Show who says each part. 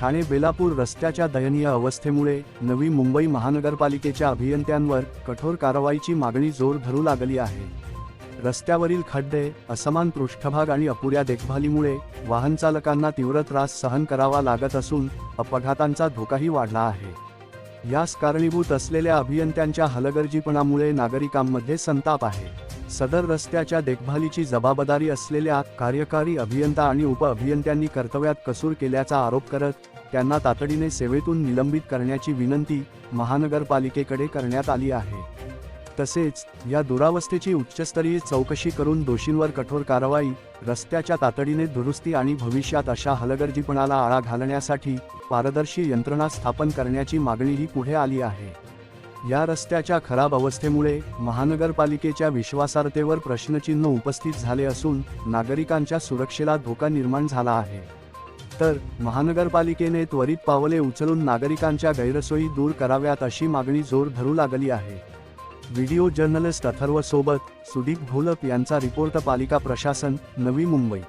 Speaker 1: ठाणे बेलापूर रस्त्याच्या दयनीय अवस्थेमुळे नवी मुंबई महानगरपालिकेच्या अभियंत्यांवर कठोर कारवाईची मागणी जोर धरू लागली आहे. रस्त्यावरील खड्डे असमान पृष्ठभाग आणि अपुऱ्या देखभालीमुळे वाहन चालकांना तीव्र त्रास सहन करावा लागत असून अपघातांचा धोकाही वाढला आहे. यास कारणीभूत असलेल्या अभियंत्यांच्या हलगर्जीपणामुळे नागरिकांमध्ये संताप आहे. सदर रस्त्याच्या देखभालीची जबाबदारी असलेल्या कार्यकारी अभियंता आणि उप अभियंत्यांनी कर्तव्यात कसूर केल्याचा आरोप करत त्यांना तातडीने सेवेतून निलंबित करण्याची विनंती महानगरपालिकेकडे करण्यात आली आहे. तसेच या दुरावस्थेची उच्चस्तरीय चौकशी करून दोषींवर कठोर कारवाई रस्त्याच्या तातडीने दुरुस्ती आणि भविष्यात अशा हलगर्जीपणाला आळा घालण्यासाठी पारदर्शी यंत्रणा स्थापन करण्याची मागणीही पुढे आली आहे. या रस्त्याच्या खराब अवस्थेमुळे महानगरपालिकेच्या विश्वासार्हतेवर प्रश्नचिन्ह उपस्थित झाले असून नागरिकांच्या सुरक्षेला धोका निर्माण झाला आहे. तर महानगरपालिकेने त्वरित पावले उचलून नागरिकांच्या गैरसोयी दूर कराव्यात अशी मागणी जोर धरू लागली आहे. व्हिडिओ जर्नलिस्ट अथर्व सोबत सुदीप घोलप यांचा रिपोर्ट पालिका प्रशासन नवी मुंबई.